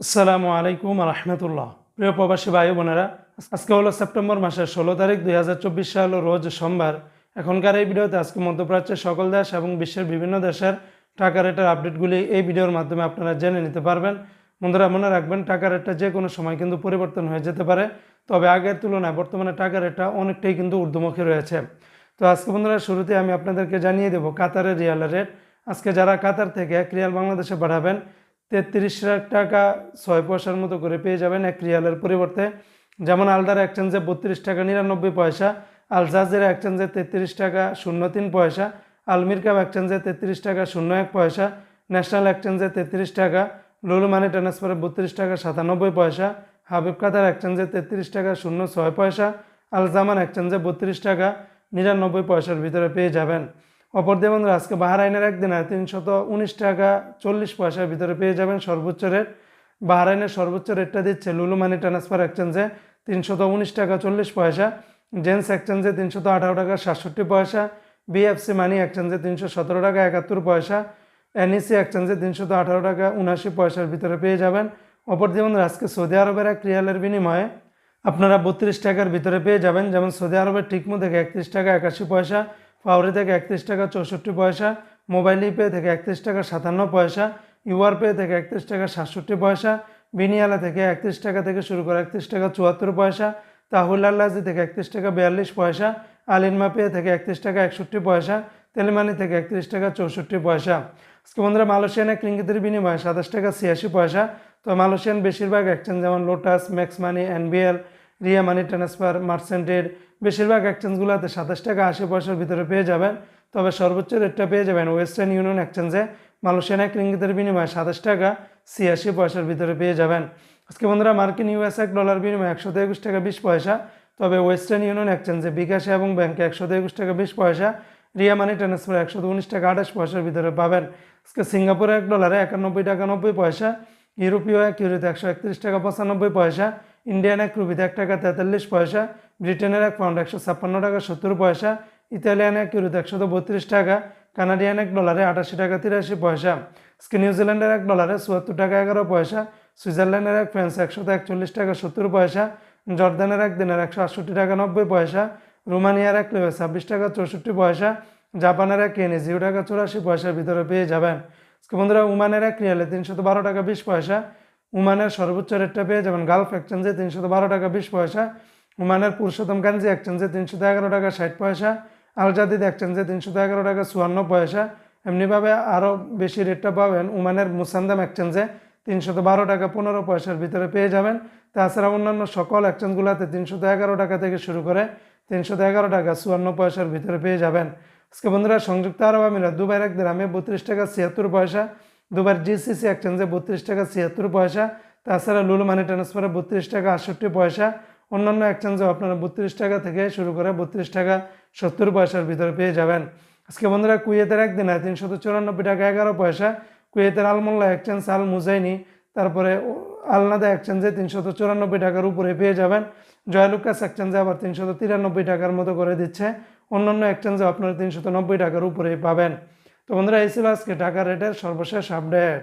আসসালামু আলাইকুম রহমতুল্লাহ প্রিয় প্রবাসী ভাই বোনেরা, আজকে হলো সেপ্টেম্বর মাসের ষোলো তারিখ দুই হাজার চব্বিশ সাল, রোজ সোমবার। এখনকার এই ভিডিওতে আজকে মধ্যপ্রাচ্যের সকল দেশ এবং বিশ্বের বিভিন্ন দেশের টাকা রেটের আপডেটগুলি এই ভিডিওর মাধ্যমে আপনারা জেনে নিতে পারবেন। বন্ধুরা, মনে রাখবেন, টাকা রেটটা যে কোনো সময় কিন্তু পরিবর্তন হয়ে যেতে পারে। তবে আগের তুলনায় বর্তমানে টাকা রেটটা অনেকটাই কিন্তু ঊর্ধ্বমুখী রয়েছে। তো আজকে বন্ধুরা, শুরুতে আমি আপনাদেরকে জানিয়ে দেবো কাতারের রিয়ালের রেট। আজকে যারা কাতার থেকে এক রিয়াল বাংলাদেশে পাঠাবেন তেত্রিশ লাখ টাকা ছয় পয়সার মতো করে পেয়ে যাবেন এক রিয়ালের পরিবর্তে। যেমন আলদার এক্সচেঞ্জে বত্রিশ টাকা নিরানব্বই পয়সা, আল জাজিরা এক্সচেঞ্জে তেত্রিশ টাকা শূন্য তিন পয়সা আলমির কাপ এক্সচেঞ্জে তেত্রিশ টাকা শূন্য এক পয়সা, ন্যাশনাল এক্সচেঞ্জে তেত্রিশ টাকা, লুলু মানি ট্রান্সফারে বত্রিশ টাকা সাতানব্বই পয়সা, হাবিব কাতার এক্সচেঞ্জে তেত্রিশ টাকা শূন্য ছয় পয়সা আলজামান এক্সচেঞ্জে বত্রিশ টাকা নিরানব্বই পয়সার ভিতরে পেয়ে যাবেন। অপর দিয়ে বন্ধুরা, আজকে বাহারাইনের একদিন আর তিনশত উনিশ টাকা চল্লিশ পয়সার ভিতরে পেয়ে যাবেন সর্বোচ্চ রেট বাহারাইনের সর্বোচ্চ রেটটা দিচ্ছে লুলু মানি ট্রান্সফার এক্সচেঞ্জে তিনশত উনিশ টাকা চল্লিশ পয়সা জেন্স এক্সচেঞ্জে তিনশত আঠারো টাকা সাতষট্টি পয়সা বিএফসি মানি এক্সচেঞ্জে তিনশো সতেরো টাকা একাত্তর পয়সা এনইসি এক্সচেঞ্জে তিনশত আঠারো টাকা উনআশি পয়সার ভিতরে পেয়ে যাবেন। অপর বন্ধুরা, আজকে সৌদি আরবের এক রিয়ালের বিনিময়ে আপনারা বত্রিশ টাকার ভিতরে পেয়ে যাবেন। যেমন সৌদি আরবের টিকমো থেকে একত্রিশ টাকা একাশি পয়সা ফাউরি থেকে একত্রিশ টাকা চৌষট্টি পয়সা, মোবাইল পে থেকে একত্রিশ টাকা সাতান্ন পয়সা, ইউআর পে থেকে একত্রিশ টাকা সাতষট্টি পয়সা, বিনিয়ালা থেকে একত্রিশ টাকা থেকে শুরু করে একত্রিশ টাকা চুয়াত্তর পয়সা, তাহুল আল্লাজি থেকে একত্রিশ টাকা বিয়াল্লিশ পয়সা আলিনমা পে থেকে একত্রিশ টাকা একষট্টি পয়সা, তেলেমানি থেকে একত্রিশ টাকা চৌষট্টি পয়সা। আজকে বন্ধুরা মালয়েশিয়ান এক রিঙ্গিতের বিনিময়ে সাতাশ টাকা ছিয়াশি পয়সা। তো মালয়েশিয়ান বেশিরভাগ এক্সচেঞ্জ যেমন Lotus Max Money NBL Ria Money Transfer Merchantrade বেশিরভাগ এক্সচেঞ্জগুলোতে সাতাশ টাকা আশি পয়সার ভিতরে পেয়ে যাবেন। তবে সর্বোচ্চ রেটটা পেয়ে যাবেন ওয়েস্টার্ন ইউনিয়ন এক্সচেঞ্জে মালয়েশিয়ান এক রিঙ্গিতের বিনিময়ে সাতাশ টাকা ছিয়াশি পয়সার ভিতরে পেয়ে যাবেন। আজকে বন্ধুরা মার্কিন ইউএস এক ডলার বিনিময়ে একশো একুশ টাকা বিশ পয়সা, তবে ওয়েস্টার্ন ইউনিয়ন এক্সচেঞ্জে বিকাশে এবং ব্যাংকে একশো একুশ টাকা বিশ পয়সা, রিয়া মানি ট্রান্সফার একশো উনিশ টাকা আঠাশ পয়সার ভিতরে পাবেন। আজকে সিঙ্গাপুরে এক ডলারে একানব্বই টাকা নব্বই পয়সা, ইউরোপীয় এক ইউরোতে একশো একত্রিশ টাকা পঁচানব্বই পয়সা, ইন্ডিয়ান এক রুপিতে এক টাকা তেতাল্লিশ পয়সা ব্রিটেনের এক পাউন্ড একশো ছাপ্পান্ন টাকা সত্তর পয়সা, ইতালিয়ান এক ইউরোতে একশো বত্রিশ টাকা, কানাডিয়ান এক ডলারে আটাশি টাকা তিরাশি পয়সা, আজকে নিউজিল্যান্ডের এক ডলারে চুয়াত্তর টাকা এগারো পয়সা, সুইজারল্যান্ডের এক ফ্রান্স একশো একচল্লিশ টাকা সত্তর পয়সা, জর্দানের এক দিনের একশো আটষট্টি টাকা নব্বই পয়সা, রোমানিয়ার এক লেবে ছাব্বিশ টাকা চৌষট্টি পয়সা, জাপানের এক কেনে জিরো টাকা চৌরাশি পয়সার ভিতরে পেয়ে যাবেন। আজকে বন্ধুরা, উমানের এক রিয়ালে তিনশত বারো টাকা বিশ পয়সা, উমানের সর্বোচ্চ রেটটা পেয়ে যাবেন গালফ এক্সচেঞ্জে তিনশত বারো টাকা বিশ পয়সা উমানের পুরুষোত্তম গাঞ্জি এক্সচেঞ্জে তিনশত এগারো টাকা ষাট পয়সা, আলজাদিদ এক্সচেঞ্জে তিনশত এগারো টাকা চুয়ান্ন পয়সা। এমনিভাবে আরও বেশি রেটটা পাবেন উমানের মুসান্দাম এক্সচেঞ্জে তিনশত বারো টাকা পনেরো পয়সার ভিতরে পেয়ে যাবেন। তাছাড়া অন্যান্য সকল এক্সচেঞ্জগুলোতে তিনশত এগারো টাকা থেকে শুরু করে তিনশত এগারো টাকা চুয়ান্ন পয়সার ভিতরে পেয়ে যাবেন। আজকে বন্ধুরা, সংযুক্ত আরব আমিরাত, দুবাইয়ের এক দিরামে বত্রিশ টাকা ছিয়াত্তর পয়সা দুবার জিসিসি এক্সচেঞ্জে বত্রিশ টাকা ছিয়াত্তর পয়সা, তাছাড়া লুলু মানি ট্রান্সফারে বত্রিশ টাকা আটষট্টি পয়সা অন্যান্য এক্সচেঞ্জেও আপনারা বত্রিশ টাকা থেকে শুরু করে বত্রিশ টাকা সত্তর পয়সার ভিতরে পেয়ে যাবেন। আজকে বন্ধুরা কুয়েতের একদিন একদিনে তিনশত চুরানব্বই টাকা, এগারো পয়সা। কুয়েতের আলমোল্লা এক্সচেঞ্জ আল মুজাইনি, তারপরে আলনাদা এক্সচেঞ্জে তিনশত চুরানব্বই টাকার উপরে পেয়ে যাবেন। জয়লুকাস এক্সচেঞ্জে আবার তিনশত তিরানব্বই টাকার মতো করে দিচ্ছে। অন্যান্য এক্সচেঞ্জে আপনারা তিনশত নব্বই টাকার উপরেই পাবেন। তো বন্ধুরা, এই ছিল আজকে টাকা রেটের সর্বশেষ আপডেট